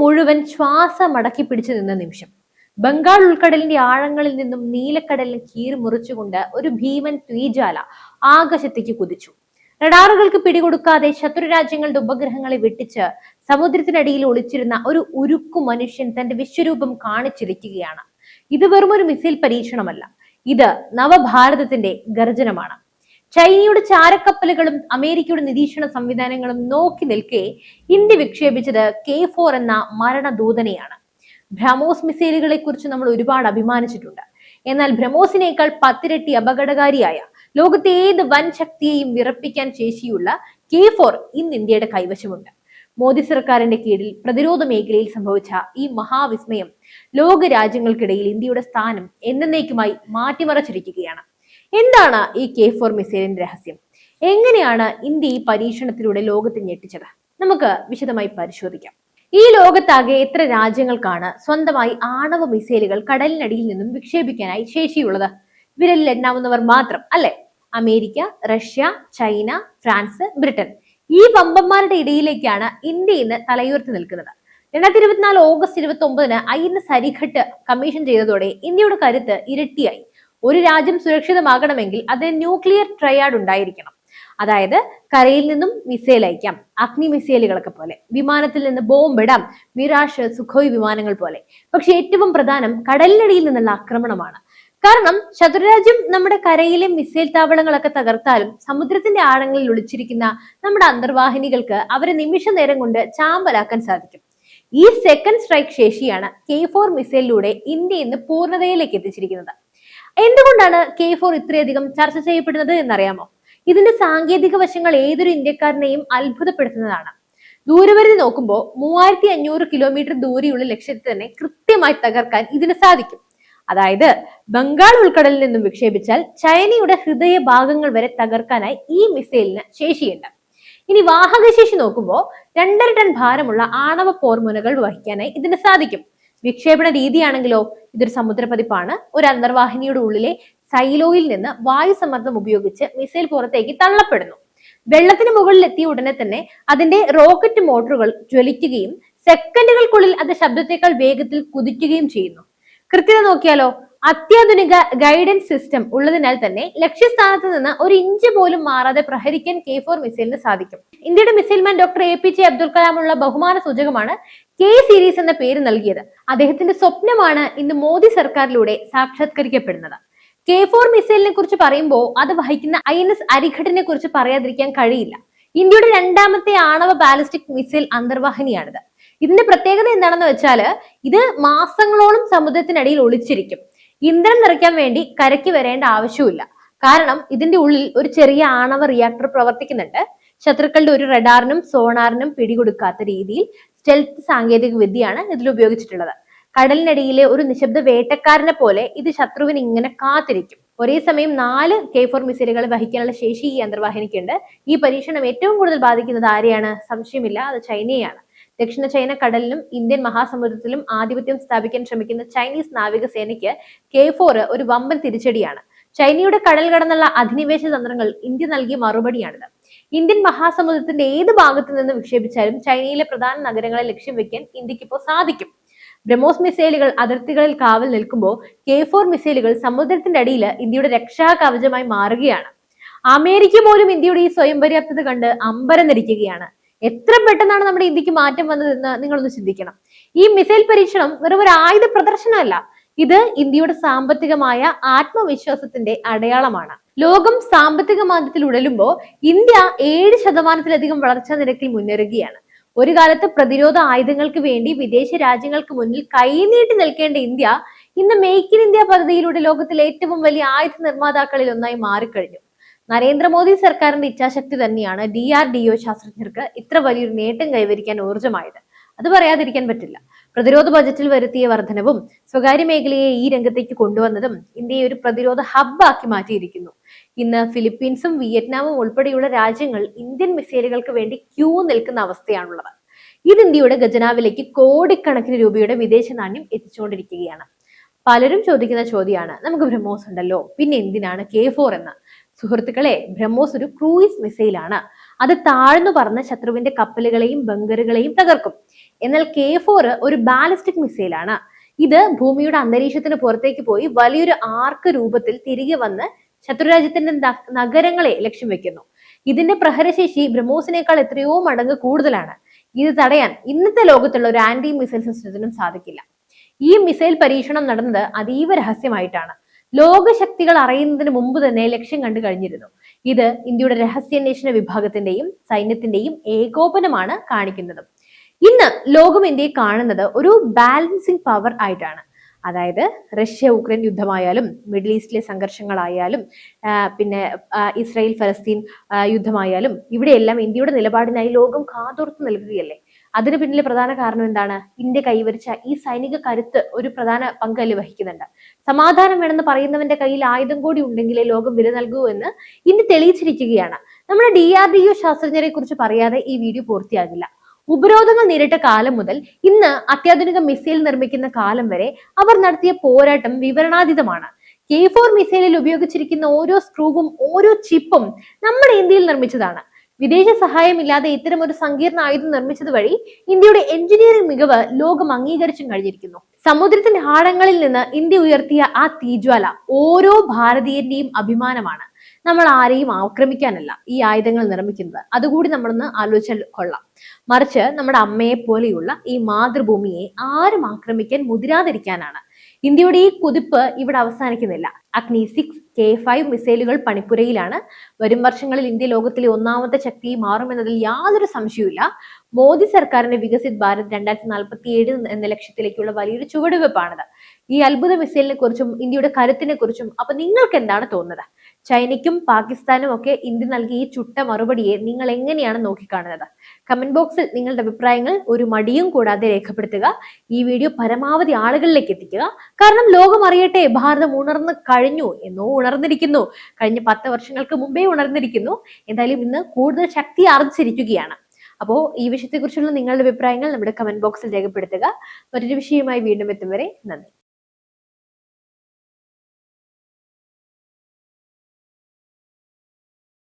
മുഴുവൻ ശ്വാസം അടക്കി പിടിച്ചു നിന്ന നിമിഷം. ബംഗാൾ ഉൾക്കടലിന്റെ ആഴങ്ങളിൽ നിന്നും നീലക്കടലിൽ കീറിമുറിച്ചുകൊണ്ട് ഒരു ഭീമൻ ത്വീജാല ആകാശത്തേക്ക് കുതിച്ചു. റഡാറുകൾക്ക് പിടികൊടുക്കാതെ ശത്രുരാജ്യങ്ങളുടെ ഉപഗ്രഹങ്ങളെ വെട്ടിച്ച് സമുദ്രത്തിനടിയിൽ ഒളിച്ചിരുന്ന ഒരു ഉരുക്കു മനുഷ്യൻ തന്റെ വിശ്വരൂപം കാണിച്ചിരിക്കുകയാണ്. ഇത് വെറും ഒരു മിസൈൽ പരീക്ഷണമല്ല. ഇത് നവഭാരതത്തിന്റെ ഗർജനമാണ്. ചൈനയുടെ ചാരക്കപ്പലുകളും അമേരിക്കയുടെ നിരീക്ഷണ സംവിധാനങ്ങളും നോക്കി നിൽക്കെ ഇന്ത്യ വിക്ഷേപിച്ചത് കെ ഫോർ എന്ന മരണദൂതനെയാണ്. ബ്രഹ്മോസ് മിസൈലുകളെ കുറിച്ച് നമ്മൾ ഒരുപാട് അഭിമാനിച്ചിട്ടുണ്ട്. എന്നാൽ ബ്രഹ്മോസിനേക്കാൾ പത്തിരട്ടി അപകടകാരിയായ ലോകത്തെ ഏത് വൻ ശക്തിയെയും വിറപ്പിക്കാൻ ശേഷിയുള്ള കെ ഫോർ ഇന്ന് ഇന്ത്യയുടെ കൈവശമുണ്ട്. മോദി സർക്കാരിന്റെ കീഴിൽ പ്രതിരോധ മേഖലയിൽ സംഭവിച്ച ഈ മഹാവിസ്മയം ലോക രാജ്യങ്ങൾക്കിടയിൽ ഇന്ത്യയുടെ സ്ഥാനം എന്നേക്കുമായി മാറ്റിമറച്ചിരിക്കുകയാണ്. എന്താണ് ഈ കെ ഫോർ മിസൈലിന്റെ രഹസ്യം? എങ്ങനെയാണ് ഇന്ത്യ ഈ പരീക്ഷണത്തിലൂടെ ലോകത്തെ ഞെട്ടിച്ചത്? നമുക്ക് വിശദമായി പരിശോധിക്കാം. ഈ ലോകത്താകെ എത്ര രാജ്യങ്ങൾക്കാണ് സ്വന്തമായി ആണവ മിസൈലുകൾ കടലിനടിയിൽ നിന്നും വിക്ഷേപിക്കാനായി ശേഷിയുള്ളത്? വിരലിൽ എണ്ണാവുന്നവർ മാത്രം അല്ലെ? America Russia China France Britain. ഈ വമ്പന്മാരുടെ ഇടയിലേക്കാണ് ഇന്ത്യ ഇന്ന് തലയുയർത്തി നിൽക്കുന്നത്. രണ്ടായിരത്തി ഇരുപത്തിനാല് ഓഗസ്റ്റ് ഇരുപത്തി ഒമ്പതിന് I N S Harighat commission ചെയ്തതോടെ ഇന്ത്യയുടെ കരുത്ത് ഇരട്ടിയായി. ഒരു രാജ്യം സുരക്ഷിതമാകണമെങ്കിൽ അതിന് ന്യൂക്ലിയർ ട്രയാഡ് ഉണ്ടായിരിക്കണം. അതായത് കരയിൽ നിന്നും മിസൈൽ അയക്കാം. അഗ്നി മിസൈലുകളൊക്കെ പോലെ. വിമാനത്തിൽ നിന്ന് ബോംബിടാം മിറാഷ് സുഖോയ് വിമാനങ്ങൾ പോലെ. പക്ഷെ ഏറ്റവും പ്രധാനം കടലിനടിയിൽ നിന്നുള്ള ആക്രമണമാണ്. കാരണം ശത്രുരാജ്യം നമ്മുടെ കരയിലെ മിസൈൽ താവളങ്ങളൊക്കെ തകർത്താലും സമുദ്രത്തിന്റെ ആഴങ്ങളിൽ ഒളിച്ചിരിക്കുന്ന നമ്മുടെ അന്തർവാഹിനികൾക്ക് അവരെ നിമിഷ നേരം കൊണ്ട് ചാമ്പലാക്കാൻ സാധിക്കും. ഈ സെക്കൻഡ് സ്ട്രൈക്ക് ശേഷിയാണ് കെ ഫോർ മിസൈലിലൂടെ ഇന്ത്യ ഇന്ന് പൂർണതയിലേക്ക് എത്തിച്ചിരിക്കുന്നത്. എന്തുകൊണ്ടാണ് കെ ഫോർ ഇത്രയധികം ചർച്ച ചെയ്യപ്പെടുന്നത് എന്നറിയാമോ? ഇതിന്റെ സാങ്കേതിക വശങ്ങൾ ഏതൊരു ഇന്ത്യക്കാരനെയും അത്ഭുതപ്പെടുത്തുന്നതാണ്. ദൂരപരിധി നോക്കുമ്പോൾ മൂവായിരത്തി അഞ്ഞൂറ് കിലോമീറ്റർ ദൂരെയുള്ള ലക്ഷ്യത്തെ തന്നെ കൃത്യമായി തകർക്കാൻ ഇതിന് സാധിക്കും. അതായത് ബംഗാൾ ഉൾക്കടലിൽ നിന്നും വിക്ഷേപിച്ചാൽ ചൈനയുടെ ഹൃദയ ഭാഗങ്ങൾ വരെ തകർക്കാനായി ഈ മിസൈലിന് ശേഷിയുണ്ട്. ഇനി വാഹകശേഷി നോക്കുമ്പോൾ രണ്ടര ടൺ ഭാരമുള്ള ആണവ പോർമുനകൾ വഹിക്കാനായി ഇതിന് സാധിക്കും. വിക്ഷേപണ രീതിയാണെങ്കിലോ ഇതൊരു സമുദ്രപതിപ്പാണ് ഒരു അന്തർവാഹിനിയുടെ ഉള്ളിലെ സൈലോയിൽ നിന്ന് വായു സമ്മർദ്ദം ഉപയോഗിച്ച് മിസൈൽ പുറത്തേക്ക് തള്ളപ്പെടുന്നു. വെള്ളത്തിന് മുകളിൽ എത്തിയ ഉടനെ തന്നെ അതിന്റെ റോക്കറ്റ് മോട്ടോറുകൾ ജ്വലിക്കുകയും സെക്കൻഡുകൾക്കുള്ളിൽ അത് ശബ്ദത്തേക്കാൾ വേഗത്തിൽ കുതിക്കുകയും ചെയ്യുന്നു. കൃത്യത നോക്കിയാലോ അത്യാധുനിക ഗൈഡൻസ് സിസ്റ്റം ഉള്ളതിനാൽ തന്നെ ലക്ഷ്യസ്ഥാനത്ത് നിന്ന് ഒരു ഇഞ്ച് പോലും മാറാതെ പ്രഹരിക്കാൻ കെ ഫോർ മിസൈലിന് സാധിക്കും. ഇന്ത്യയുടെ missile man doctor A P J Abdul കലാമുള്ള ബഹുമാന സൂചകമാണ് കെ സീരീസ് എന്ന പേര് നൽകിയത്. അദ്ദേഹത്തിന്റെ സ്വപ്നമാണ് ഇന്ന് മോദി സർക്കാരിലൂടെ സാക്ഷാത്കരിക്കപ്പെടുന്നത്. കെ ഫോർ മിസൈലിനെ കുറിച്ച് പറയുമ്പോൾ അത് വഹിക്കുന്ന ഐ എൻ എസ് അരിഘട്ടിനെ കുറിച്ച് പറയാതിരിക്കാൻ കഴിയില്ല. ഇന്ത്യയുടെ രണ്ടാമത്തെ ആണവ ബാലിസ്റ്റിക് മിസൈൽ അന്തർവാഹിനിയാണിത്. ഇതിന്റെ പ്രത്യേകത എന്താണെന്ന് വെച്ചാൽ ഇത് മാസങ്ങളോളം സമുദ്രത്തിനടിയിൽ ഒളിച്ചിരിക്കും. ഇന്ധനം നിറയ്ക്കാൻ വേണ്ടി കരയ്ക്ക് വരേണ്ട ആവശ്യമില്ല കാരണം ഇതിന്റെ ഉള്ളിൽ ഒരു ചെറിയ ആണവ റിയാക്ടർ പ്രവർത്തിക്കുന്നുണ്ട്. ശത്രുക്കളുടെ ഒരു റഡാറിനും സോണാറിനും പിടികൊടുക്കാത്ത രീതിയിൽ സ്റ്റെൽത്ത് സാങ്കേതിക വിദ്യയാണ് ഇതിൽ ഉപയോഗിച്ചിട്ടുള്ളത്. കടലിനടിയിലെ ഒരു നിശബ്ദ വേട്ടക്കാരനെ പോലെ ഇത് ശത്രുവിന് ഇങ്ങനെ കാത്തിരിക്കും. ഒരേ സമയം നാല് കെ ഫോർ മിസൈലുകൾ വഹിക്കാനുള്ള ശേഷി ഈ അന്തർവാഹിനിക്കുണ്ട് ഈ പരീക്ഷണം ഏറ്റവും കൂടുതൽ ബാധിക്കുന്നത് ആരെയാണ്? സംശയമില്ല അത് ചൈനയെയാണ്. ദക്ഷിണ ചൈന കടലിലും ഇന്ത്യൻ മഹാസമുദ്രത്തിലും ആധിപത്യം സ്ഥാപിക്കാൻ ശ്രമിക്കുന്ന ചൈനീസ് നാവികസേനയ്ക്ക് കെ ഫോർ ഒരു വമ്പൻ തിരിച്ചടിയാണ്. ചൈനയുടെ കടൽ കടന്നുള്ള അധിനിവേശ തന്ത്രങ്ങൾ ഇന്ത്യ നൽകിയ മറുപടിയാണിത്. ഇന്ത്യൻ മഹാസമുദ്രത്തിന്റെ ഏത് ഭാഗത്തു നിന്ന് വിക്ഷേപിച്ചാലും ചൈനയിലെ പ്രധാന നഗരങ്ങളെ ലക്ഷ്യം വെക്കാൻ ഇന്ത്യക്കിപ്പോ സാധിക്കും. ബ്രഹ്മോസ് മിസൈലുകൾ അതിർത്തികളിൽ കാവൽ നിൽക്കുമ്പോൾ കെ ഫോർ മിസൈലുകൾ സമുദ്രത്തിന്റെ അടിയിൽ ഇന്ത്യയുടെ രക്ഷാ കവചമായി മാറുകയാണ്. അമേരിക്ക പോലും ഇന്ത്യയുടെ ഈ സ്വയം പര്യാപ്തത കണ്ട് അമ്പരന്നിരിക്കുകയാണ് എത്ര പെട്ടെന്നാണ് നമ്മുടെ ഇന്ത്യയ്ക്ക് മാറ്റം വന്നതെന്ന് നിങ്ങളൊന്ന് ചിന്തിക്കണം. ഈ മിസൈൽ പരീക്ഷണം വെറും ഒരു ആയുധ പ്രദർശനമല്ല. ഇത് ഇന്ത്യയുടെ സാമ്പത്തികമായ ആത്മവിശ്വാസത്തിന്റെ അടയാളമാണ്. ലോകം സാമ്പത്തിക മാന്ദ്യത്തിൽ ഉടലുമ്പോൾ ഇന്ത്യ ഏഴ് ശതമാനത്തിലധികം വളർച്ചാ നിരക്കിൽ മുന്നേറുകയാണ്. ഒരു കാലത്ത് പ്രതിരോധ ആയുധങ്ങൾക്ക് വേണ്ടി വിദേശ രാജ്യങ്ങൾക്ക് മുന്നിൽ കൈനീട്ടി നിൽക്കേണ്ട ഇന്ത്യ ഇന്ന് മേക്ക് ഇൻ ഇന്ത്യ പദ്ധതിയിലൂടെ ലോകത്തിലെ ഏറ്റവും വലിയ ആയുധ നിർമ്മാതാക്കളിൽ ഒന്നായി മാറിക്കഴിഞ്ഞു. നരേന്ദ്രമോദി സർക്കാരിന്റെ ഇച്ഛാശക്തി തന്നെയാണ് ഡി ആർ ഡി ഒ ശാസ്ത്രജ്ഞർക്ക് ഇത്ര വലിയൊരു നേട്ടം കൈവരിക്കാൻ ഊർജമായത്. അത് പറയാതിരിക്കാൻ പറ്റില്ല. പ്രതിരോധ ബജറ്റിൽ വരുത്തിയ വർധനവും സ്വകാര്യ മേഖലയെ ഈ രംഗത്തേക്ക് കൊണ്ടുവന്നതും ഇന്ത്യയെ ഒരു പ്രതിരോധ ഹബ്ബാക്കി മാറ്റിയിരിക്കുന്നു. ഇന്ന് ഫിലിപ്പീൻസും വിയറ്റ്നാമും ഉൾപ്പെടെയുള്ള രാജ്യങ്ങൾ ഇന്ത്യൻ മിസൈലുകൾക്ക് വേണ്ടി ക്യൂ നിൽക്കുന്ന അവസ്ഥയാണുള്ളത്. ഇത് ഇന്ത്യയുടെ ഖജനാവിലേക്ക് കോടിക്കണക്കിന് രൂപയുടെ വിദേശ നാണ്യം എത്തിച്ചുകൊണ്ടിരിക്കുകയാണ്. പലരും ചോദിക്കുന്ന ചോദ്യമാണ് നമുക്ക് ബ്രഹ്മോസ് ഉണ്ടല്ലോ പിന്നെ എന്തിനാണ് കെ ഫോർ എന്ന്? സുഹൃത്തുക്കളെ ബ്രഹ്മോസ് ഒരു ക്രൂയിസ് മിസൈലാണ്. അത് താഴ്ന്നു പറന്ന് ശത്രുവിന്റെ കപ്പലുകളെയും ബങ്കറുകളെയും തകർക്കും. എന്നാൽ കെ ഫോർ ഒരു ബാലിസ്റ്റിക് മിസൈലാണ്. ഇത് ഭൂമിയുടെ അന്തരീക്ഷത്തിന് പുറത്തേക്ക് പോയി വലിയൊരു ആർക്ക് രൂപത്തിൽ തിരികെ വന്ന് ശത്രുരാജ്യത്തിന്റെ നഗരങ്ങളെ ലക്ഷ്യം വെക്കുന്നു. ഇതിന്റെ പ്രഹരശേഷി ബ്രഹ്മോസിനേക്കാൾ എത്രയോ മടങ്ങ് കൂടുതലാണ്. ഇത് തടയാൻ ഇന്നത്തെ ലോകത്തുള്ള ഒരു ആന്റി മിസൈൽ സിസ്റ്റത്തിനും സാധിക്കില്ല. ഈ മിസൈൽ പരീക്ഷണം നടന്നത് അതീവ രഹസ്യമായിട്ടാണ്. ലോകശക്തികൾ അറിയുന്നതിന് മുമ്പ് തന്നെ ലക്ഷ്യം കണ്ടു കഴിഞ്ഞിരുന്നു. ഇത് ഇന്ത്യയുടെ രഹസ്യാന്വേഷണ വിഭാഗത്തിന്റെയും സൈന്യത്തിന്റെയും ഏകോപനമാണ് കാണിക്കുന്നത്. ഇന്ന് ലോകം ഇന്ത്യയെ കാണുന്നത് ഒരു ബാലൻസിങ് പവർ ആയിട്ടാണ്. അതായത് റഷ്യ ഉക്രൈൻ യുദ്ധമായാലും മിഡിൽ ഈസ്റ്റിലെ സംഘർഷങ്ങളായാലും പിന്നെ ഇസ്രായേൽ ഫലസ്തീൻ യുദ്ധമായാലും ഇവിടെയെല്ലാം ഇന്ത്യയുടെ നിലപാടിനായി ലോകം കാതോർത്ത് നിൽക്കുകയല്ലേ? അതിന് പിന്നിലെ പ്രധാന കാരണം എന്താണ്? ഇന്ത്യ കൈവരിച്ച ഈ സൈനിക കരുത്ത് ഒരു പ്രധാന പങ്ക് അല്ലെ വഹിക്കുന്നുണ്ട്. സമാധാനം വേണമെന്ന് പറയുന്നവന്റെ കയ്യിൽ ആയുധം കൂടി ഉണ്ടെങ്കിലേ ലോകം വില നൽകൂ എന്ന് ഇന്ത്യ തെളിയിച്ചിരിക്കുകയാണ്. നമ്മുടെ ഡി ആർ ഡി ഒ ശാസ്ത്രജ്ഞരെ കുറിച്ച് പറയാതെ ഈ വീഡിയോ പൂർത്തിയാകില്ല. ഉപരോധങ്ങൾ നേരിട്ട കാലം മുതൽ ഇന്ന് അത്യാധുനിക മിസൈൽ നിർമ്മിക്കുന്ന കാലം വരെ അവർ നടത്തിയ പോരാട്ടം വിവരണാതീതമാണ്. കെ ഫോർ മിസൈലിൽ ഉപയോഗിച്ചിരിക്കുന്ന ഓരോ സ്ക്രൂവും ഓരോ ചിപ്പും നമ്മുടെ ഇന്ത്യയിൽ നിർമ്മിച്ചതാണ്. വിദേശ സഹായമില്ലാതെ ഇത്തരം ഒരു സങ്കീർണ ആയുധം നിർമ്മിച്ചത് വഴി ഇന്ത്യയുടെ എഞ്ചിനീയറിംഗ് മികവ് ലോകം അംഗീകരിച്ചും കഴിഞ്ഞിരിക്കുന്നു. സമുദ്രത്തിന്റെ ആഴങ്ങളിൽ നിന്ന് ഇന്ത്യ ഉയർത്തിയ ആ തീജ്വാല ഓരോ ഭാരതീയന്റെയും അഭിമാനമാണ്. നമ്മൾ ആരെയും ആക്രമിക്കാനല്ല ഈ ആയുധങ്ങൾ നിർമ്മിക്കുന്നത്. അതുകൂടി നമ്മളൊന്ന് ആലോചിച്ചാൽ കൊള്ളാം. മറിച്ച് നമ്മുടെ അമ്മയെ പോലെയുള്ള ഈ മാതൃഭൂമിയെ ആരും ആക്രമിക്കാൻ മുതിരാതിരിക്കാനാണ്. ഇന്ത്യയുടെ ഈ കുതിപ്പ് ഇവിടെ അവസാനിക്കുന്നില്ല. അഗ്നി സിക്സ് കെ ഫൈവ് മിസൈലുകൾ പണിപ്പുരയിലാണ്. വരും വർഷങ്ങളിൽ ഇന്ത്യ ലോകത്തിലെ ഒന്നാമത്തെ ശക്തി മാറുമെന്നതിൽ യാതൊരു സംശയവുമില്ല. മോദി സർക്കാരിന്റെ വികസിത് ഭാരത് രണ്ടായിരത്തി നാൽപ്പത്തി ഏഴ് എന്ന ലക്ഷ്യത്തിലേക്കുള്ള വലിയൊരു ചുവടുവെപ്പാണിത് ഈ അത്ഭുത മിസൈലിനെ കുറിച്ചും ഇന്ത്യയുടെ കരുത്തിനെ കുറിച്ചും അപ്പൊ നിങ്ങൾക്ക് എന്താണ് തോന്നുന്നത്? ചൈനയ്ക്കും പാകിസ്ഥാനും ഒക്കെ ഇന്ത്യ നൽകിയ ഈ ചുട്ട മറുപടിയെ നിങ്ങൾ എങ്ങനെയാണ് നോക്കിക്കാണുന്നത്? കമന്റ് ബോക്സിൽ നിങ്ങളുടെ അഭിപ്രായങ്ങൾ ഒരു മടിയും കൂടാതെ രേഖപ്പെടുത്തുക. ഈ വീഡിയോ പരമാവധി ആളുകളിലേക്ക് എത്തിക്കുക. കാരണം ലോകം അറിയട്ടെ ഭാരതം ഉണർന്നു കഴിഞ്ഞു എന്നോ ഉണർന്നിരിക്കുന്നു. കഴിഞ്ഞ പത്ത് വർഷങ്ങൾക്ക് മുമ്പേ ഉണർന്നിരിക്കുന്നു. എന്തായാലും ഇന്ന് കൂടുതൽ ശക്തി ആർജിച്ചിരിക്കുകയാണ് അപ്പോൾ ഈ വിഷയത്തെക്കുറിച്ചുള്ള നിങ്ങളുടെ അഭിപ്രായങ്ങൾ നമ്മുടെ കമന്റ് ബോക്സിൽ രേഖപ്പെടുത്തുക. മറ്റൊരു വിഷയവുമായി വീണ്ടും എത്തും വരെ നന്ദി.